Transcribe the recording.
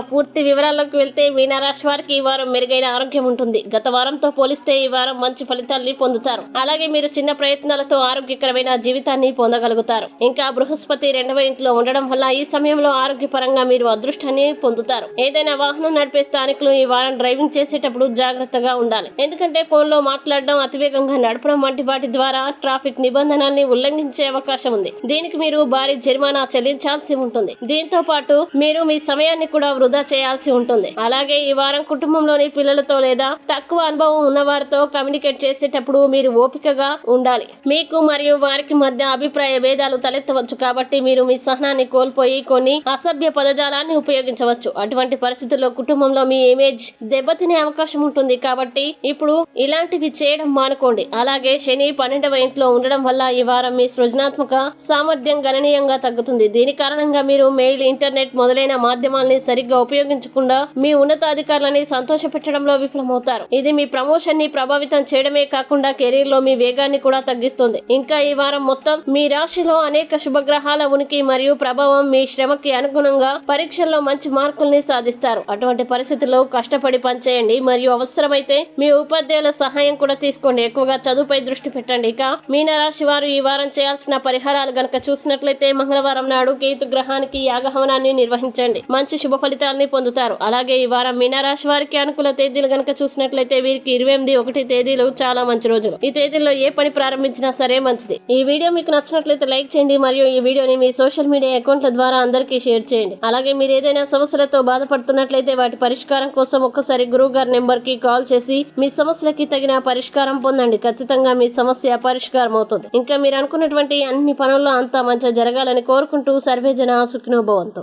పూర్తి వివరాల్లోకి వెళ్తే మీనరాశి వారికి ఈ వారం మెరుగైన ఆరోగ్యం ఉంటుంది. గత వారంతో పోలిస్తే ఈ వారం మంచి ఫలితాల్ని పొందుతారు. అలాగే మీరు చిన్న ప్రయత్నాలతో ఆరోగ్యకరమైన జీవితాన్ని పొందగలుగుతారు. ఇంకా బృహస్పతి రెండవ ఇంట్లో ఉండడం వల్ల ఈ సమయంలో ఆరోగ్యపరంగా మీరు అదృష్టాన్ని పొందుతారు. ఏదైనా వాహనం నడిపే స్థానికులు ఈ వారం డ్రైవింగ్ చేసేటప్పుడు జాగ్రత్తగా ఉండాలి. ఎందుకంటే ఫోన్లో మాట్లాడడం అతివేగంగా నడపడం వంటి వాటి ద్వారా ట్రాఫిక్ నిబంధనల్ని ఉల్లంఘించే అవకాశం ఉంది. దీనికి మీరు భారీ జరిమానా చెల్లించాల్సి ఉంటుంది. దీంతో పాటు మీరు మీ సమయాన్ని కూడా వృధా చేయాల్సి ఉంటుంది. అలాగే ఈ వారం కుటుంబంలోని పిల్లలతో లేదా తక్కువ అనుభవం ఉన్న వారితో కమ్యూనికేట్ చేసేటప్పుడు మీరు ఓపికగా ఉండాలి. మీకు మరియు వారికి మధ్య అభిప్రాయ భేదాలు తలెత్తవచ్చు కాబట్టి మీరు మీ సహనాన్ని కోల్పోయి కొన్ని అసభ్య పదజాలాన్ని ఉపయోగించవచ్చు. అటువంటి పరిస్థితుల్లో కుటుంబంలో మీ ఇమేజ్ దెబ్బతినే అవకాశం ఉంటుంది కాబట్టి ఇప్పుడు ఇలాంటివి చేయడం మానుకోండి. అలాగే శని పన్నెండవ ఇంట్లో ఉండడం వల్ల ఈ వారం మీ సృజనాత్మక సామర్థ్యం గణనీయంగా తగ్గుతుంది. దీని కారణంగా మీరు మెయిల్ ఇంటర్నెట్ మొదలైన మాధ్యమాల్ని సరి సరిగ్గా ఉపయోగించకుండా మీ ఉన్నతాధికారులని సంతోషపెట్టడంలో విఫలమవుతారు. ఇది మీ ప్రమోషన్ని ప్రభావితం చేయడమే కాకుండా కెరీర్లో మీ వేగాన్ని కూడా తగ్గిస్తుంది. ఇంకా ఈ వారం మొత్తం మీ రాశిలో అనేక శుభగ్రహాల ఉనికి మరియు ప్రభావం మీ శ్రమకి అనుగుణంగా పరీక్షల్లో మంచి మార్కుల్ని సాధిస్తారు. అటువంటి పరిస్థితుల్లో కష్టపడి పనిచేయండి. మరియు అవసరమైతే మీ ఉపాధ్యాయుల సహాయం కూడా తీసుకోండి. ఎక్కువగా చదువుపై దృష్టి పెట్టండి. ఇక మీనరాశి వారు ఈ వారం చేయాల్సిన పరిహారాలు గనక చూసినట్లయితే మంగళవారం నాడు కేతు గ్రహానికి యాగహవనాన్ని నిర్వహించండి. మంచి శుభ ఫలితాలని పొందుతారు. అలాగే ఈ వారం మీనారాశి వారికి అనుకూల తేదీలు గనక చూసినట్లయితే వీరికి ఇరవై ఎనిమిది ఒకటి తేదీలు చాలా మంచి రోజులు. ఈ తేదీల్లో ఏ పని ప్రారంభించినా సరే మంచిది. ఈ వీడియో మీకు నచ్చినట్లయితే లైక్ చేయండి మరియు ఈ వీడియోని మీ సోషల్ మీడియా అకౌంట్ల ద్వారా అందరికీ షేర్ చేయండి. అలాగే మీరు ఏదైనా సమస్యలతో బాధపడుతున్నట్లయితే వాటి పరిష్కారం కోసం ఒక్కసారి గురువు గారి నెంబర్కి కాల్ చేసి మీ సమస్యలకి తగిన పరిష్కారం పొందండి. ఖచ్చితంగా మీ సమస్య పరిష్కారం అవుతుంది. ఇంకా మీరు అనుకున్నటువంటి అన్ని పనుల్లో అంతా మంచిగా జరగాలని కోరుకుంటూ సర్వేజన సుఖినోభవంతో.